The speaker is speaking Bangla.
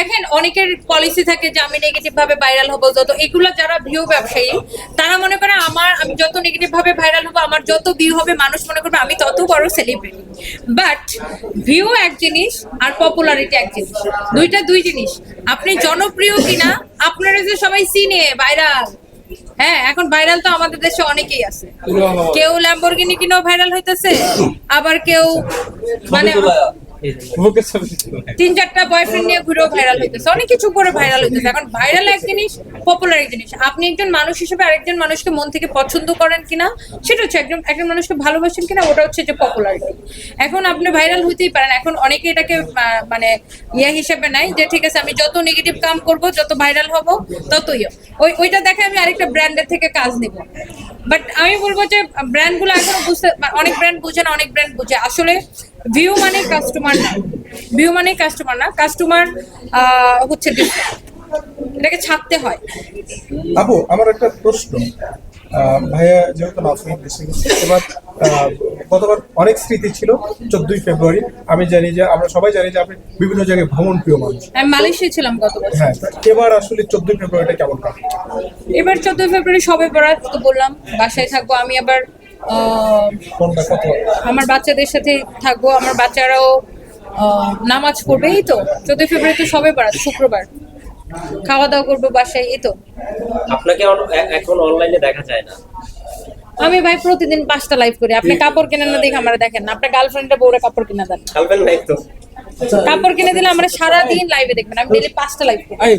দেখেন অনেকের পলিসি থাকে যে আমি নেগেটিভ ভাবে ভাইরাল হব যত এগুলো যারা ভিউ ব্যবসায়ী তারা মনে করে আমার আমি যত নেগেটিভ ভাবে ভাইরাল হব আমার যত ভিউ হবে মানুষ মনে করবে আমি তত বড় সেলিব্রিটি বাট ভিউ এক জিনিস আর পপুলারিটি এক জিনিস। দুইটা দুই জিনিস। আপনি জনপ্রিয় কিনা আপনারা যে সবাই সিনে ভাইরাল হ্যাঁ এখন ভাইরাল তো আমাদের দেশে অনেকেই আছে। কেউ ল্যাম্বরগিনি কিনেও ভাইরাল হইতেছে আবার কেউ মানে তিন চারটা বয়ফ্রেন্ড নিয়ে ঘুরেও ভাইরাল হইতেছে। অনেক কিছু করে ভাইরাল হইতেছে। এখন ভাইরাল এক জিনিস পপুলার এক জিনিস। আপনি একজন মানুষ হিসেবে আরেকজন মানুষকে মন থেকে পছন্দ করেন কিনা, সেটা হচ্ছে একজন একজন মানুষকে ভালোবাসেন কিনা, ওটা হচ্ছে যে পপুলারিটি এখন আপনি ভাইরাল হইতেই পারেন। এখন অনেকে এটাকে মানে ইয়ে হিসেবে নাই যে, ঠিক আছে, আমি যত নেগেটিভ কাম করব, যত ভাইরাল হব, ততই ওই ওইটা দেখে আমি আরেকটা ব্র্যান্ডের থেকে কাজ নিব। বাট আমি বলব যে ব্র্যান্ডগুলো এখনও বুঝতে অনেক ব্র্যান্ড বুঝে না, অনেক ব্র্যান্ড বুঝে। আসলে ভিউ মানে কাস্টমার না। ভিউ মানে কাস্টমার না। কাস্টমার হচ্ছে এটাকে ছাড়তে হয়। আপু, আমার একটা প্রশ্ন। ভাইয়া যেহেতু গেছে এবার গতবার অনেক স্মৃতি ছিল চোদ্দই ফেব্রুয়ারি। আমি জানি যে আমরা সবাই জানি যে আপনি বিভিন্ন জায়গায় ভ্রমণ প্রিয় মানুষ। আমি মালয়েশিয়া ছিলাম গত বছর। হ্যাঁ এবার আসলে চোদ্দই ফেব্রুয়ারিটা কেমন কাটে এবার চোদ্দই ফেব্রুয়ারি সবে বরাত তো বললাম বাসায় থাকব। আমি আবার আহ, আমার বাচ্চাদের সাথে থাকব। আমার বাচ্চারাও আহ, নামাজ পড়বে এই তো? চোদ্দই ফেব্রুয়ারি তো সবে বরাত শুক্রবার। খাওয়া দাওয়া করব বাসায় এই তো। আপনাকে এখন অনলাইনে দেখা যায় না। আমি ভাই প্রতিদিন পাঁচটা লাইভ করি। আপনি কাপড় কেনেন না দেখে আমরা দেখেন না। আপনার গার্লফ্রেন্ডের বউরে কাপড় কিনে দেন। কাপড় কিনে দিলে আমরা সারাদিন লাইভে দেখবেন। আমি ডেলি পাঁচটা লাইভ করি।